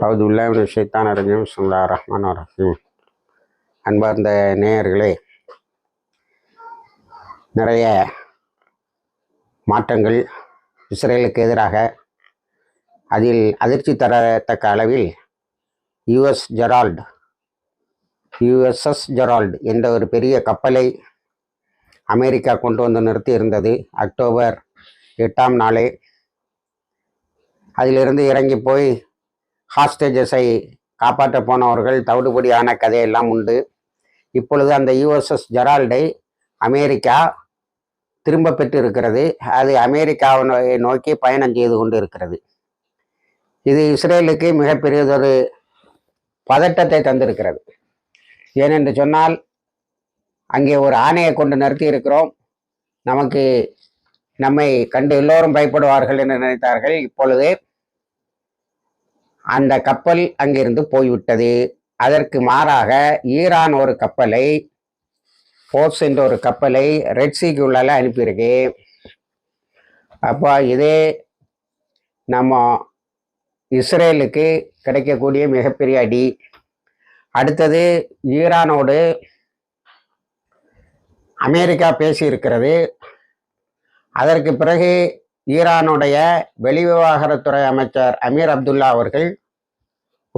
அவுதுல்லாஹின் ஷைத்தான் ரஜீம் சுல்லா ரஹ்மான் ரஹீம். அன்பார்ந்த நேயர்களே நிறைய மாற்றங்கள் இஸ்ரேலுக்கு எதிராக அதில் அதிர்ச்சி தரத்தக்க அளவில் யுஎஸ் ஜெரால்டு யுஎஸ்எஸ் ஜெரால்டு என்ற ஒரு பெரிய கப்பலை அமெரிக்கா கொண்டு வந்து நிறுத்தி இருந்தது அக்டோபர் எட்டாம் நாளே. அதிலிருந்து இறங்கி போய் ஹாஸ்டேஜஸை காப்பாற்ற போனவர்கள் தவிடுபடியான கதையெல்லாம் உண்டு. இப்பொழுது அந்த யுஎஸ்எஸ் ஜெரால்டை அமெரிக்கா திரும்ப பெற்று இருக்கிறது அது அமெரிக்காவை நோக்கி பயணம் செய்து கொண்டு இருக்கிறது இது இஸ்ரேலுக்கு மிகப்பெரியதொரு பதட்டத்தை தந்திருக்கிறது. ஏனென்று சொன்னால் அங்கே ஒரு ஆணையை கொண்டு நிறுத்தி இருக்கிறோம் நமக்கு நம்மை கண்டு எல்லோரும் பயப்படுவார்கள் என்று நினைத்தார்கள். இப்பொழுது அந்த கப்பல் அங்கிருந்து போய்விட்டது. அதற்கு மாறாக ஈரான் ஒரு கப்பலை போர்ஸ் என்ற ஒரு கப்பலை ரெட்சிக்கு உள்ளால அனுப்பியிருக்கு. அப்போ இதே நம்ம இஸ்ரேலுக்கு கிடைக்கக்கூடிய மிகப்பெரிய அடி. அடுத்தது ஈரானோடு அமெரிக்கா பேசியிருக்கிறது. அதற்கு பிறகு ஈரானுடைய வெளிவிவகாரத்துறை அமைச்சர் அமீர் அப்துல்லா அவர்கள்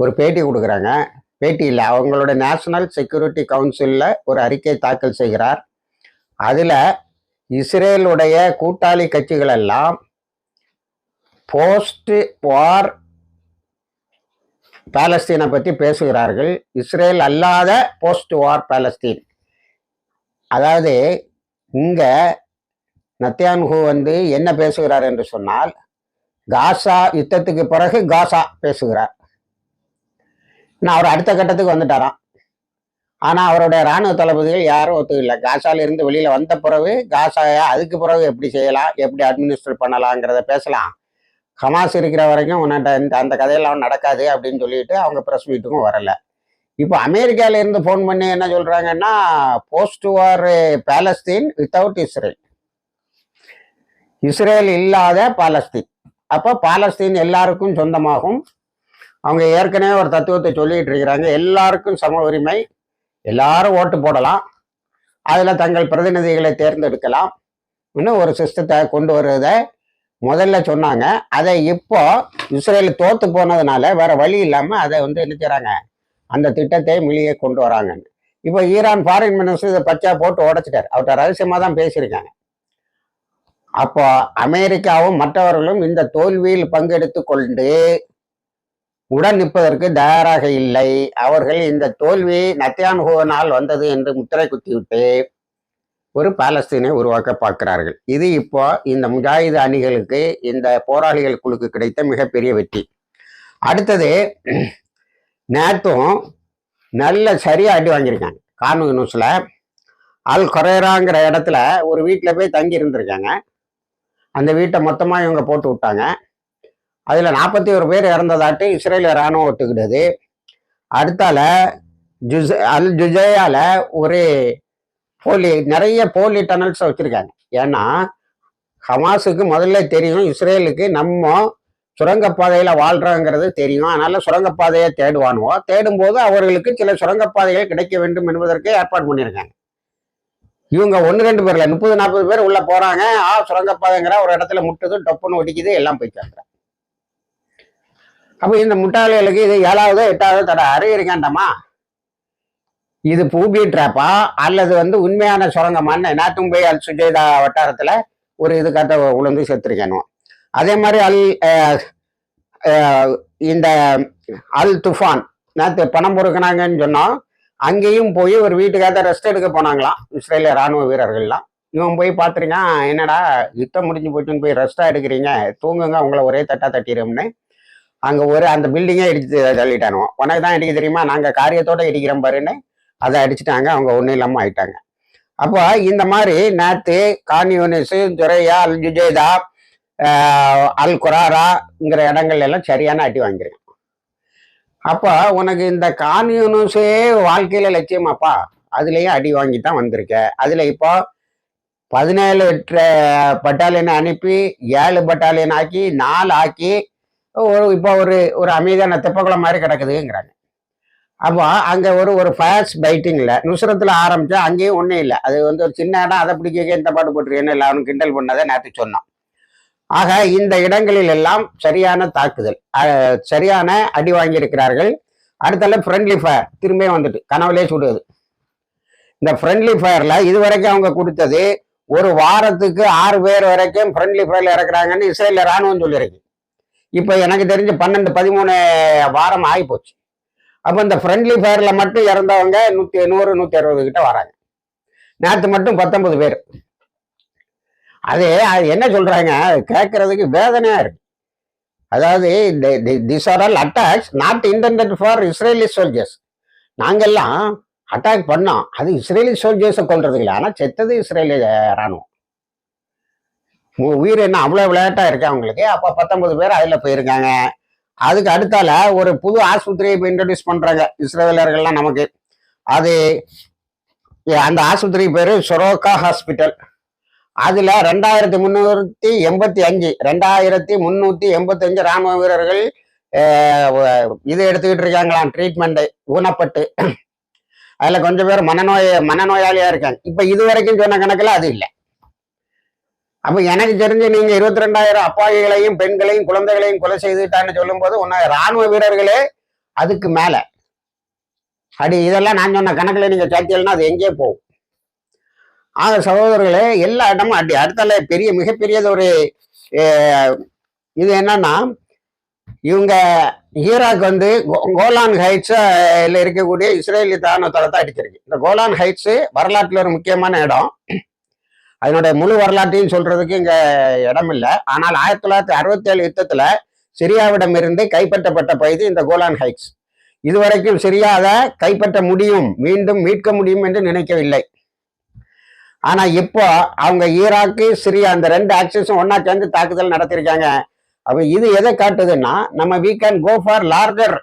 ஒரு பேட்டி கொடுக்குறாங்க. பேட்டி இல்லை. அவங்களோட நேஷனல் செக்யூரிட்டி கவுன்சிலில் ஒரு அறிக்கை தாக்கல் செய்கிறார். அதில் இஸ்ரேலுடைய கூட்டாளி கட்சிகள் எல்லாம் போஸ்ட் வார் பாலஸ்தீனை பற்றி பேசுகிறார்கள். இஸ்ரேல் அல்லாத போஸ்ட் வார் பாலஸ்தீன் அதாவது இங்கே நத்தியான்ஹூ வந்து என்ன பேசுகிறார் என்று சொன்னால் காசா யுத்தத்துக்கு பிறகு காசா பேசுகிறார். நான் அவர் அடுத்த கட்டத்துக்கு வந்துட்டாராம். ஆனால் அவருடைய இராணுவ தளபதிகள் யாரும் ஒத்துக்கல. காசால இருந்து வெளியில் வந்த பிறகு காசாயா அதுக்கு பிறகு எப்படி செய்யலாம் எப்படி அட்மினிஸ்டர் பண்ணலாங்கிறத பேசலாம். ஹமாஸ் இருக்கிற வரைக்கும் உன்னிட்ட இந்த அந்த கதையெல்லாம் நடக்காது அப்படின்னு சொல்லிட்டு அவங்க ப்ரெஸ் மீட்டுக்கும் வரல. இப்போ அமெரிக்கால இருந்து ஃபோன் பண்ணி என்ன சொல்றாங்கன்னா post war Palestine without Israel Israel இல்லாத பாலஸ்தீன் அப்போ பாலஸ்தீன் எல்லாருக்கும் சொந்தமாகும். அவங்க ஏற்கனவே ஒரு தத்துவத்தை சொல்லிட்டு இருக்கிறாங்க. எல்லாருக்கும் சம உரிமை. எல்லாரும் ஓட்டு போடலாம். அதில் தங்கள் பிரதிநிதிகளை தேர்ந்தெடுக்கலாம். இன்னும் ஒரு சிஸ்டத்தை கொண்டு வருவதை முதல்ல சொன்னாங்க. அதை இப்போ இஸ்ரேல் தோத்து போனதுனால வேற வழி இல்லாமல் அதை வந்து என்ன அந்த திட்டத்தை மிளியே கொண்டு வராங்கன்னு. இப்போ ஈரான் ஃபாரின் மினிஸ்டர் இதை பச்சா போட்டு உடைச்சிட்டார். அவர்கிட்ட ரகசியமாக தான் பேசியிருக்காங்க. அப்போ அமெரிக்காவும் மற்றவர்களும் இந்த தோல்வியில் பங்கெடுத்து கொண்டு உடன் நிற்பதற்கு தயாராக இல்லை. அவர்கள் இந்த தோல்வி நத்தியான்ஹுவனால் வந்தது என்று முத்திரை குத்திவிட்டு ஒரு பாலஸ்தீனை உருவாக்க பார்க்கிறார்கள். இது இப்போ இந்த முஜாஹிது அணிகளுக்கு இந்த போராளிகள் குழுக்கு கிடைத்த மிகப்பெரிய வெற்றி. அடுத்தது நேத்தும் நல்ல சரியாக அடி வாங்கியிருக்காங்க. கார்னு நியூஸில் அல் கொரேராங்கிற இடத்துல ஒரு வீட்டில் போய் தங்கி இருந்திருக்காங்க அந்த வீட்டை மொத்தமாக இவங்க போட்டு விட்டாங்க. அதில் நாற்பத்தி ஒரு பேர் இறந்ததாட்டு இஸ்ரேல் இராணுவம் ஒத்துக்கிட்டது. அடுத்தால ஜுஸ் அல் ஜுஜேயால ஒரு போலி நிறைய போலி டனல்ஸ் வச்சுருக்காங்க. ஏன்னா ஹமாஸுக்கு முதல்ல தெரியும் இஸ்ரேலுக்கு நம்ம சுரங்கப்பாதையில் வாழ்கிறோங்கிறது தெரியும். அதனால் சுரங்கப்பாதையை தேடுவானுவோ தேடும்போது அவர்களுக்கு சில சுரங்கப்பாதைகள் கிடைக்க வேண்டும் என்பதற்கு ஏற்பாடு பண்ணியிருக்காங்க. இவங்க ஒன்று ரெண்டு பேரில் முப்பது நாற்பது பேர் உள்ளே போகிறாங்க ஆ சுரங்கப்பாதைங்கிற ஒரு இடத்துல முட்டுது டொப்புன்னு ஒடிக்குது எல்லாம் போயிட்டாங்க அப்போ இந்த முட்டாளிகளுக்கு இது ஏழாவது எட்டாவது தட. அறிவிருக்காண்டாமா இது பூபி ட்ராப்பா? அல்லது வந்து உண்மையான சுரங்கமான்னு நாத்தும்பை அல் சுஜேதா வட்டாரத்தில் ஒரு இது கட்ட உளுந்து செத்துருக்கணும் அதே மாதிரி அல் இந்த அல் துஃபான். நேற்று பணம் பொறுக்கினாங்கன்னு சொன்னோம். அங்கேயும் போய் ஒரு வீட்டுக்காக ரெஸ்ட் எடுக்க போனாங்களாம். இஸ்ரேலிய ராணுவ வீரர்கள்லாம். இவன் போய் பார்த்துருக்கான் என்னடா யுத்தம் முடிஞ்சு போச்சுன்னு போய் ரெஸ்ட்டாக எடுக்கிறீங்க. தூங்குங்க உங்களை ஒரே தட்டா தட்டிடும்னு அங்கே ஒரு அந்த பில்டிங்கே இடிச்சு தள்ளிட்டானுவோம் உனக்கு தான் இடிக்க தெரியுமா? நாங்கள் காரியத்தோட இடிக்கிறோம் பாருன்னு அதை அடிச்சிட்டாங்க. அவங்க ஒன்றும் இல்லாமல் ஆயிட்டாங்க. அப்போ இந்த மாதிரி நேத்து கான்யூனிஸ் துரையா அல் ஜுஜேதா அல் குராராங்கிற இடங்கள் எல்லாம் சரியான அடி வாங்கிருக்கேன் அப்போ உனக்கு இந்த கான்யூனிஸே வாழ்க்கையில் லட்சியமாப்பா? அதுலேயும் அடி வாங்கி தான் வந்திருக்க. அதில் இப்போ பதினேழு பட்டாலியனை அனுப்பி ஏழு பட்டாலியன் ஆக்கி நாலு ஆக்கி இப்போ ஒரு ஒரு அமைதியான தெப்பக்குளம் மாதிரி கிடக்குதுங்கிறாங்க. அப்போ அங்கே ஒரு ஒரு ஃபயர்ஸ் பைட்டிங்கில் நுசுரத்தில் ஆரம்பித்தா அங்கேயும் ஒன்றும் இல்லை. அது வந்து ஒரு சின்ன இடம் அதை பிடிக்க இந்த பாட்டு போட்டுருக்கேன்னு இல்லை அவனுக்கு கிண்டல் பண்ணதை நேற்று சொன்னான் ஆக இந்த இடங்களில் எல்லாம் சரியான தாக்குதல் சரியான அடி வாங்கியிருக்கிறார்கள். அடுத்தால ஃப்ரெண்ட்லி ஃபயர் திரும்பியும் வந்துட்டு கனவுலே சுடுவது இந்த ஃப்ரெண்ட்லி ஃபயரில் இது வரைக்கும் அவங்க கொடுத்தது ஒரு வாரத்துக்கு ஆறு பேர் வரைக்கும் ஃப்ரெண்ட்லி ஃபயரில் இறக்குறாங்கன்னு இஸ்ரேலில் ராணுவம் சொல்லியிருக்கு. இப்போ எனக்கு தெரிஞ்சு பன்னெண்டு பதிமூணு வாரம் ஆகி போச்சு அப்போ இந்த ஃப்ரெண்ட்லி ஃபயரில் மட்டும் இறந்தவங்க நூற்றி நூறு நூற்றி அறுபது கிட்ட வராங்க. நேற்று மட்டும் பத்தொன்பது பேர். அது அது என்ன சொல்கிறாங்க கேட்கறதுக்கு வேதனையாக இருக்கு. அதாவது this are all attacks not intended for Israeli soldiers நாங்கள்லாம் அட்டாக் பண்ணோம். அது இஸ்ரேலி சோல்ஜர்ஸை கொல்றது இல்லை ஆனால் செத்தது இஸ்ரேலி ராணுவம். உ- உயிர் என்ன அவ்வளோ விளையாட்டா இருக்கு அவங்களுக்கு அப்போ பத்தொன்பது பேர் அதில் போயிருக்காங்க. அதுக்கு அடுத்தால ஒரு புது ஆஸ்பத்திரியை இப்போ இன்ட்ரடியூஸ் பண்றாங்க இஸ்ரேலர்கள்லாம் நமக்கு. அது அந்த ஆஸ்பத்திரி பேரு சொரோக்கா ஹாஸ்பிட்டல் அதுல ரெண்டாயிரத்தி முன்னூத்தி எண்பத்தி அஞ்சு ரெண்டாயிரத்தி முன்னூத்தி எண்பத்தி அஞ்சு ராணுவ வீரர்கள் இது எடுத்துக்கிட்டு இருக்காங்களாம் ட்ரீட்மெண்ட்டு ஊனப்பட்டு. அதுல கொஞ்சம் பேர் மனநோய மனநோயாளியா இருக்காங்க. இப்ப இது வரைக்கும் சொன்ன கணக்குல அது இல்லை. அப்ப எனக்கு தெரிஞ்சு நீங்க இருபத்தி ரெண்டாயிரம் அப்பாவிகளையும் பெண்களையும் குழந்தைகளையும் கொலை செய்துட்டான்னு சொல்லும்போது உன்னை ராணுவ வீரர்களே அதுக்கு மேல. அடி இதெல்லாம் நான் சொன்ன கணக்குல நீங்க சேர்த்தீங்கன்னா அது எங்கே போகும்? ஆக சகோதரர்களே எல்லா இடமும் அடி அடுத்தால பெரிய மிகப்பெரியது ஒரு இது என்னன்னா இவங்க ஈராக் வந்து கோ- கோலான் ஹைட்ஸ்ல இருக்கக்கூடிய இஸ்ரேலி தான தளத்தை அடிச்சிருக்கு. இந்த கோலான் ஹைட்ஸ் வரலாற்றுல ஒரு முக்கியமான இடம். அதனுடைய முழு வரலாற்றையும் சொல்றதுக்கு இங்க இடம் இல்லை ஆனால் ஆயிரத்தி தொள்ளாயிரத்தி அறுபத்தி ஏழு யுத்தத்துல சிரியாவிடம் இருந்து கைப்பற்றப்பட்ட பகுதி இந்த கோலான் ஹைட்ஸ். இதுவரைக்கும் சிரியா கைப்பற்ற முடியும் மீண்டும் மீட்க முடியும் என்று நினைக்கவில்லை. ஆனா இப்போ அவங்க ஈராக்கு சிரியா அந்த ரெண்டு ஆக்சஸும் ஒன்னா சேர்ந்து தாக்குதல் நடத்திருக்காங்க அப்ப இது எதை காட்டுதுன்னா நம்ம we can go for larger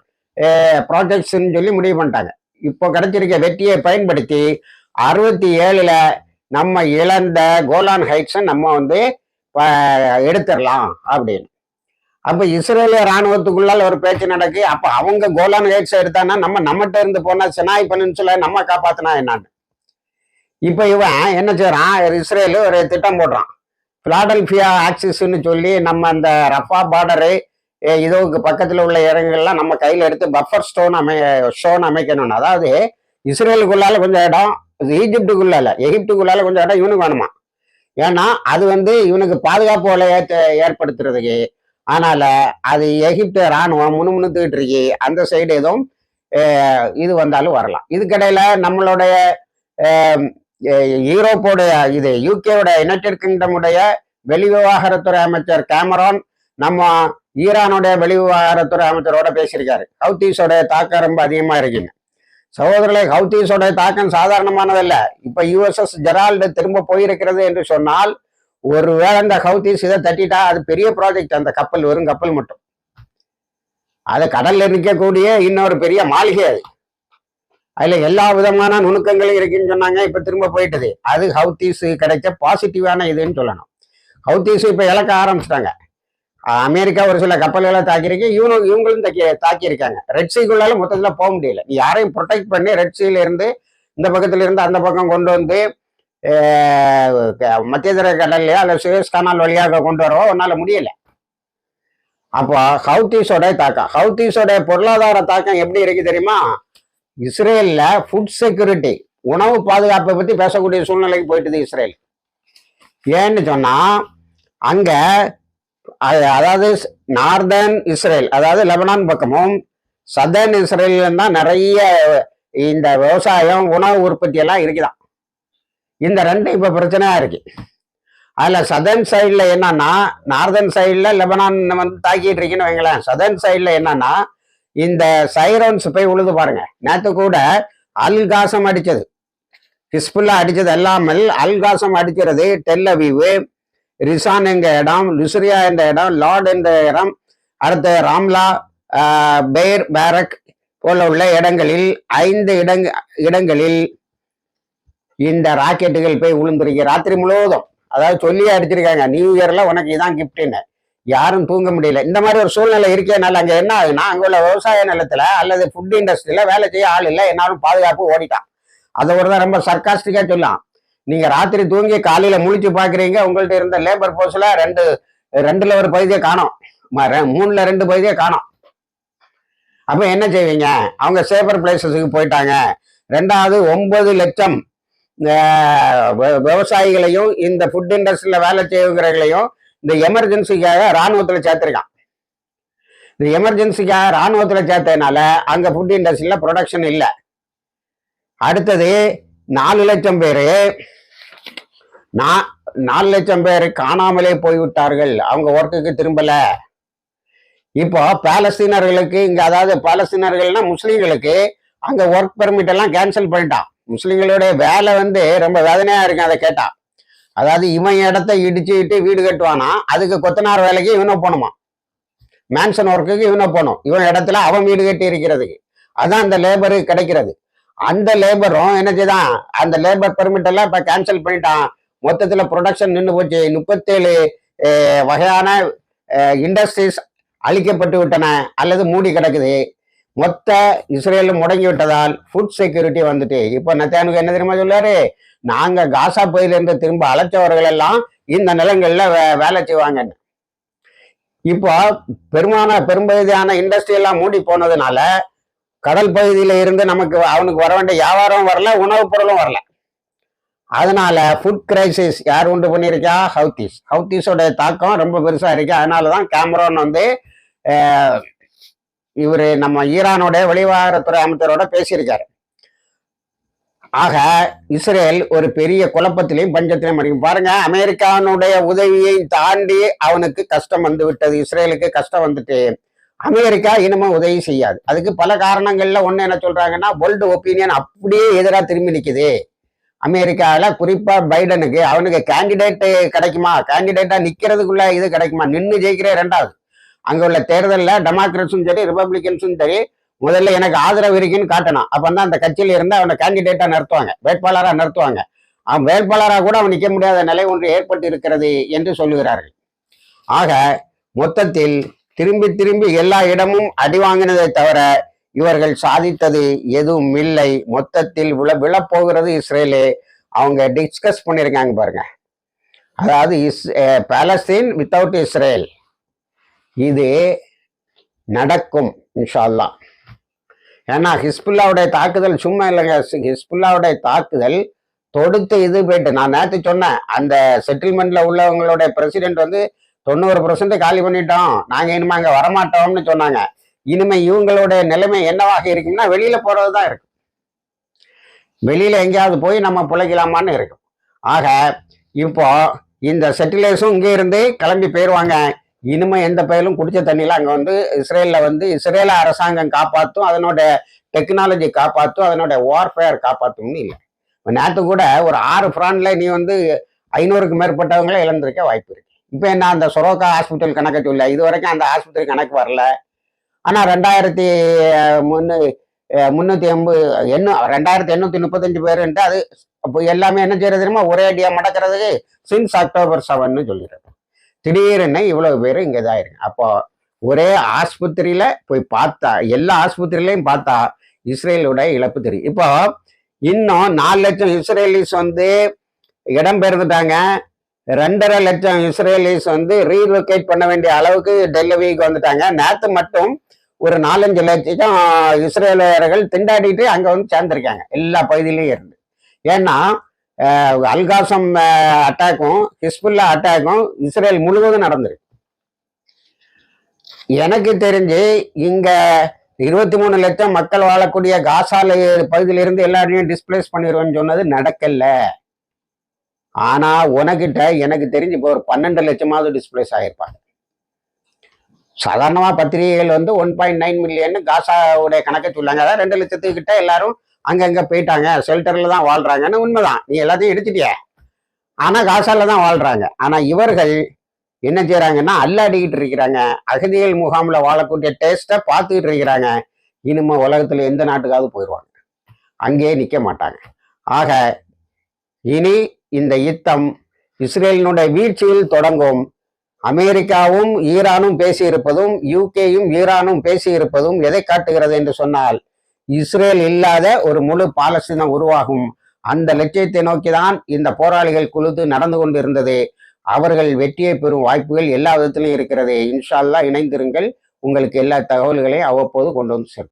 ப்ராஜெக்ட்ஸ்ன்னு சொல்லி முடிவு பண்ணிட்டாங்க. இப்போ கிடைச்சிருக்க வெற்றியை பயன்படுத்தி அறுபத்தி ஏழுல நம்ம இழந்த கோலான் ஹைட்ஸை நம்ம வந்து எடுத்துடலாம் அப்படின்னு. அப்போ இஸ்ரேலிய இராணுவத்துக்குள்ளால் ஒரு பேச்சு நடக்கு. அப்போ அவங்க கோலான் ஹைட்ஸை எடுத்தானா நம்ம நம்மகிட்ட இருந்து போனால் சினாய் பனின்சுல நம்ம காப்பாத்தினா என்னன்னு. இப்போ இவன் என்ன செய்யறான்? இஸ்ரேல் ஒரு திட்டம் போடுறான். பிலாடல்பியா ஆக்சிஸ்ன்னு சொல்லி நம்ம அந்த ரஃபா பார்டரு இதுவுக்கு பக்கத்தில் உள்ள இடங்கள்லாம் நம்ம கையில் எடுத்து பஃபர் ஸ்டோன் அமை ஸ்டோன் அமைக்கணும்னு. அதாவது இஸ்ரேலுக்குள்ளால கொஞ்சம் இடம் ஈஜிப்டுக்குள்ளால எகிப்டுக்குள்ளால கொஞ்சம் இடம் இவனுக்கு வேணுமா? ஏன்னா அது வந்து இவனுக்கு பாதுகாப்பு வலையத்தை ஏற்படுத்துறதுக்கு. அதனால அது எகிப்து ராணுவம் முணுமுணுத்துக்கிட்டு இருக்கு. அந்த சைடு எதுவும் இது வந்தாலும் வரலாம். இதுக்கிடையில நம்மளுடைய யூரோப்போடைய இது யூகேவோட யுனைடெட் கிங்டமுடைய வெளிவிவகாரத்துறை அமைச்சர் கேமரான் நம்ம ஈரானுடைய வெளிவிவகாரத்துறை அமைச்சரோட பேசியிருக்காரு. ஹவுத்தீஸோட தாக்கம் ரொம்ப அதிகமா இருக்குன்னு. சகோதரர்களே ஹவுத்தீஸோட தாக்கம் சாதாரணமானதல்ல. இப்ப யுஎஸ்எஸ் ஜெரால்டு திரும்ப போயிருக்கிறது என்று சொன்னால் ஒருவேளை இந்த ஹவுத்தீஸ் இதை தட்டிட்டா அது பெரிய ப்ராஜெக்ட் அந்த கப்பல் வெறும் கப்பல் மட்டும். அது கடல்ல நிற்கக்கூடிய இன்னொரு பெரிய மாளிகை அது. அதுல எல்லா விதமான நுணுக்கங்களும் இருக்குன்னு சொன்னாங்க இப்ப திரும்ப போயிட்டது. அது ஹவுத்தீஸ் கிடைச்ச பாசிட்டிவான இதுன்னு சொல்லணும். ஹவுத்தீஸ் இப்ப இழக்க ஆரம்பிச்சிட்டாங்க. அமெரிக்கா ஒரு சில கப்பல்களை தாக்கியிருக்கு. இவனும் இவங்களும் தாக்கி தாக்கியிருக்காங்க. ரெட் சீக்குள்ளால மொத்தத்துல போக முடியல. நீ யாரையும் ப்ரொடெக்ட் பண்ணி ரெட் சீல இருந்து இந்த பக்கத்துல இருந்து அந்த பக்கம் கொண்டு வந்து மத்தியதர மத்திய கடல்லையோ அல்ல சுயஸ் கனால் வழியாக கொண்டு வரவோ உன்னால முடியல. அப்போ ஹவுத்தீஸோட தாக்கம். ஹவுத்தீஸோட பொருளாதார தாக்கம் எப்படி இருக்கு தெரியுமா? இஸ்ரேல்ல ஃபுட் செக்யூரிட்டி உணவு பாதுகாப்பை பத்தி பேசக்கூடிய சூழ்நிலைக்கு போயிட்டுது இஸ்ரேல். ஏன்னு சொன்னா அங்கே அதாவது நார்தர்ன் இஸ்ரேல் அதாவது லெபனான் பக்கமும் சதர்ன் இஸ்ரேலில் தான் நிறைய இந்த விவசாயம் உணவு உற்பத்தி எல்லாம் இருக்குதான். இந்த ரெண்டு இப்போ பிரச்சனையா இருக்கு. அதில் சதர்ன் சைடில் என்னன்னா நார்தர்ன் சைடில் லெபனான் வந்து தாக்கிட்டு இருக்குன்னு வைங்களேன். சதர்ன் சைடில் என்னன்னா இந்த சைரன்ஸ் போய் உழுது பாருங்க. நேற்று கூட அல்காசம் அடித்தது ஹிஸ்புல்லா அடித்தது எல்லாமல் அல்காசம் அடிக்கிறது டெல்லவிவு ரிசான் என்ற இடம் லுசுரியா என்ற இடம் லார்ட் என்ற இடம் அடுத்து ராம்லா பேர் பேரக் போல உள்ள இடங்களில் ஐந்து இடங் இடங்களில் இந்த ராக்கெட்டுகள் போய் விழுந்திருக்கு. ராத்திரி முழுவதும். அதாவது சொல்லி அடிச்சிருக்காங்க. நியூ இயர்ல உனக்கு இதான் கிஃப்ட்னு யாரும் தூங்க முடியல. இந்த மாதிரி ஒரு சூழ்நிலை இருக்கேனால அங்க என்ன ஆகுதுன்னா அங்க உள்ள விவசாய நிலத்துல அல்லது ஃபுட் இண்டஸ்ட்ரியில வேலை செய்ய ஆள் இல்லை. என்னாலும் பாதுகாப்பு ஓடிட்டான். அதை ஒரு தான் ரொம்ப சர்க்காஸ்டிக்கா சொல்லலாம் நீங்க ராத்திரி தூங்கி காலையில முழிச்சு பாக்குறீங்க உங்கள்ட்ட இருந்த லேபர் போர்ஸ்ல ரெண்டு ரெண்டுல ஒரு பகுதியை காணோம். மூணுல ரெண்டு பகுதியை காணோம். அப்ப என்ன செய்வீங்க? அவங்க சேஃபர் பிளேசஸுக்கு போயிட்டாங்க. ரெண்டாவது ஒன்பது லட்சம் விவசாயிகளையும் இந்த ஃபுட் இண்டஸ்ட்ரியில வேலை செய்கிறவங்களையும் இந்த எமர்ஜென்சிக்காக ராணுவத்துல சேர்த்துருக்கான். இந்த எமர்ஜென்சிக்காக ராணுவத்துல சேர்த்ததுனால அங்க ஃபுட் இண்டஸ்ட்ரியில ப்ரொடக்ஷன் இல்லை. அடுத்தது நாலு லட்சம் பேரு நான் நாலு லட்சம் பேர் காணாமலே போய்விட்டார்கள். அவங்க ஒர்க்குக்கு திரும்பல. இப்போ பாலஸ்தீனர்களுக்கு இங்க அதாவது பாலஸ்தீனர்கள்னா முஸ்லீம்களுக்கு அங்க ஒர்க் பெர்மிட் எல்லாம் கேன்சல் பண்ணிட்டான். முஸ்லீம்களுடைய வேலை வந்து ரொம்ப வேதனையா இருக்கு அதை கேட்டா அதாவது இவன் இடத்த இடிச்சுக்கிட்டு வீடு கட்டுவானா? அதுக்கு கொத்தனார் வேலைக்கு இவனை போகணுமா? மேன்சன் ஒர்க்குக்கு இவனை போகணும். இவன் இடத்துல அவன் வீடு கட்டி இருக்கிறதுக்கு. அதான் அந்த லேபரு கிடைக்கிறது. அந்த லேபரும் என்ன செய்தான்? அந்த லேபர் பெர்மிட் எல்லாம் இப்ப கேன்சல் பண்ணிட்டான். மொத்தத்துல ப்ரொடக்ஷன் நின்று போச்சு. முப்பத்தேழு வகையான இண்டஸ்ட்ரீஸ் அழிக்கப்பட்டு விட்டன அல்லது மூடி கிடக்குது. மொத்த இஸ்ரேலும் முடங்கி விட்டதால் ஃபுட் செக்யூரிட்டி வந்துட்டு. இப்போ நத்தானுக்கு என்ன தெரியுமா சொல்லாரு நாங்க காசா பகுதியிலிருந்து திரும்ப அழைச்சவர்கள் எல்லாம் இந்த நிலங்கள்ல வே- வேலை செய்வாங்கன்னு. இப்போ பெருமான பெரும்பகுதியான இண்டஸ்ட்ரி எல்லாம் மூடி போனதுனால கடல் பகுதியில இருந்து நமக்கு அவனுக்கு வர வேண்டிய வியாபாரம் வரல உணவுப் பொருளும் வரல. அதனால ஃபுட் கிரைசிஸ் யார் உண்டு பண்ணியிருக்கா? ஹவுத்திஸ். ஹவுத்திஸோட தாக்கம் ரொம்ப பெருசாக இருக்கு. அதனாலதான் கேமரோன் வந்து இவர் நம்ம ஈரானோட வெளிவாரத்துறை அமைச்சரோட பேசியிருக்காரு. ஆக இஸ்ரேல் ஒரு பெரிய குழப்பத்திலையும் பஞ்சத்திலையும் அடிக்கும் பாருங்க அமெரிக்கானுடைய உதவியை தாண்டி அவனுக்கு கஷ்டம் வந்து விட்டது. இஸ்ரேலுக்கு கஷ்டம் வந்துட்டு அமெரிக்கா இனிமே உதவி செய்யாது. அதுக்கு பல காரணங்கள்ல ஒன்று என்ன சொல்றாங்கன்னா வேர்ல்டு ஒப்பீனியன் அப்படியே எதிராக திரும்பி நிற்குது அமெரிக்காவில் குறிப்பாக பைடனுக்கு அவனுக்கு கேண்டிடேட்டு கிடைக்குமா? கேண்டிடேட்டாக நிற்கிறதுக்குள்ள இது கிடைக்குமா? நின்று ஜெயிக்கிற ரெண்டாவது அங்கே உள்ள தேர்தலில் டெமோக்ரட்ஸும் சரி ரிப்பப்ளிகன்ஸும் சரி முதல்ல எனக்கு ஆதரவு இருக்குன்னு காட்டணும். அப்பதான் அந்த கட்சியில் இருந்து அவனை கேண்டிடேட்டாக நிறுத்துவாங்க. வேட்பாளராக நிறுத்துவாங்க. அவன் வேட்பாளராக கூட அவன் நிற்க முடியாத நிலை ஒன்று ஏற்பட்டு இருக்கிறது என்று சொல்லுகிறார்கள். ஆக மொத்தத்தில் திரும்பி திரும்பி எல்லா இடமும் அடி வாங்கினதை தவிர இவர்கள் சாதித்தது எதுவும் இல்லை. மொத்தத்தில் விழ விழப்போகிறது இஸ்ரேலு. அவங்க டிஸ்கஸ் பண்ணியிருக்காங்க பாருங்க. அதாவது இஸ் பாலஸ்தீன் வித்தவுட் இஸ்ரேல். இது நடக்கும் இன்ஷா ஏன்னா ஹிஸ்புல்லாவுடைய தாக்குதல் சும்மா இல்லைங்க. ஹிஸ்புல்லாவுடைய தாக்குதல் தொடுத்து இது போயிட்டு நான் நேற்று சொன்னேன் அந்த செட்டில்மெண்ட்ல உள்ளவங்களுடைய பிரசிடென்ட் வந்து தொண்ணூறு பர்சன்ட் காலி பண்ணிட்டோம். நாங்கள் இனிமே அங்கே வரமாட்டோம்னு சொன்னாங்க. இனிமே இவங்களுடைய நிலைமை என்னவாக இருக்குன்னா வெளியில போறது தான் இருக்கும் வெளியில எங்கேயாவது போய் நம்ம பிழைக்கலாமான்னு இருக்கும். ஆக இப்போ இந்த செட்டிலேஸும் இங்கே இருந்து கிளம்பி போயிடுவாங்க இனிமே எந்த பயலும் குடிச்ச தண்ணியில அங்கே வந்து இஸ்ரேலில் வந்து இஸ்ரேல அரசாங்கம் காப்பாற்றும் அதனோட டெக்னாலஜி காப்பாற்றும் அதனோட வார்ஃபேர் காப்பாற்றும்னு இல்லை. இப்போ நேற்று கூட ஒரு ஆறு ஃப்ரான்ல நீ வந்து ஐநூறுக்கு மேற்பட்டவங்களே இழந்திருக்க வாய்ப்பு இருக்கு. இப்போ என்ன அந்த சொரோக்கா ஹாஸ்பிட்டல் கணக்கை சொல்ல இது வரைக்கும் அந்த ஹாஸ்பத்திரி கணக்கு வரல. ஆனா ரெண்டாயிரத்தி முன்னு முந்நூற்றி முன்னூத்தி எண்பது எண்ணூ ரெண்டாயிரத்தி எண்ணூத்தி முப்பத்தஞ்சு பேருன்ட்டு அது அப்போ எல்லாமே என்ன செய்யறது தெரியுமா? ஒரே அடியா மடக்கிறதுக்கு சின்ஸ் அக்டோபர் செவன்னு சொல்லிடுறது திடீர்னு இவ்வளவு பேர் இங்கே இதாயிருங்க அப்போ ஒரே ஆஸ்பத்திரியில போய் பார்த்தா எல்லா ஆஸ்பத்திரியிலையும் பார்த்தா இஸ்ரேலோட இழப்பு தெரியும். இப்போ இன்னும் நாலு லட்சம் இஸ்ரேலிஸ் வந்து இடம் பெயர்ந்துட்டாங்க ரெண்டரை லட்சம் இஸ்ரேலிஸ் வந்து ரீலொகேட் பண்ண வேண்டிய அளவுக்கு டெல்லவிக்கு வந்துட்டாங்க. நேற்று மட்டும் ஒரு நாலஞ்சு லட்சம் இஸ்ரேலியர்கள் திண்டாடிட்டு அங்க வந்து சேர்ந்துருக்காங்க. எல்லா பகுதியிலையும் இருந்து. ஏன்னா அல்காசம் அட்டாக்கும் ஹிஸ்புல்லா அட்டாக்கும் இஸ்ரேல் முழுவதும் நடந்திருக்கு. எனக்கு தெரிஞ்சு இங்க இருபத்தி மூணு லட்சம் மக்கள் வாழக்கூடிய காசால பகுதியிலிருந்து எல்லாரையும் டிஸ்பிளேஸ் பண்ணிடுவேன்னு சொன்னது நடக்கல. ஆனா உனக்கிட்ட எனக்கு தெரிஞ்சு இப்போ ஒரு பன்னெண்டு லட்சமாவது டிஸ்பிளேஸ் ஆயிருப்பாங்க. சாதாரணமாக பத்திரிகைகள் வந்து ஒன் பாயிண்ட் நைன் மில்லியன் காசாவுடைய கணக்கை சொல்லாங்க. அதான் ரெண்டு லட்சத்துக்கிட்ட எல்லாரும் அங்கங்கே போயிட்டாங்க. ஷெல்டரில் தான் வாழ்கிறாங்கன்னு உண்மைதான். நீ எல்லாத்தையும் எடுத்துட்டிய? ஆனால் காசாவில் தான் வாழ்கிறாங்க ஆனால் இவர்கள் என்ன செய்கிறாங்கன்னா அல்லாடிக்கிட்டு இருக்கிறாங்க. அகதிகள் முகாம்ல வாழக்கூடிய டேஸ்ட்டை பார்த்துக்கிட்டு இருக்கிறாங்க. இனிமே உலகத்தில் எந்த நாட்டுக்காவது போயிடுவாங்க அங்கேயே நிற்க மாட்டாங்க. ஆக இனி இந்த யுத்தம் இஸ்ரேலினுடைய வீழ்ச்சியில் தொடங்கும். அமெரிக்காவும் ஈரானும் பேசியிருப்பதும் யூகேயும் ஈரானும் பேசியிருப்பதும் எதை காட்டுகிறது என்று சொன்னால் இஸ்ரேல் இல்லாத ஒரு முழு பாலஸ்தீனம் உருவாகும். அந்த லட்சியத்தை நோக்கிதான் இந்த போராளிகள் குழுது நடந்து கொண்டிருந்தது. அவர்கள் வெற்றியை பெறும் வாய்ப்புகள் எல்லா விதத்திலும் இருக்கிறது. இன்ஷால்லா இணைந்திருங்கள். உங்களுக்கு எல்லா தகவல்களையும் அவ்வப்போது கொண்டு வந்து சேர்க்கும்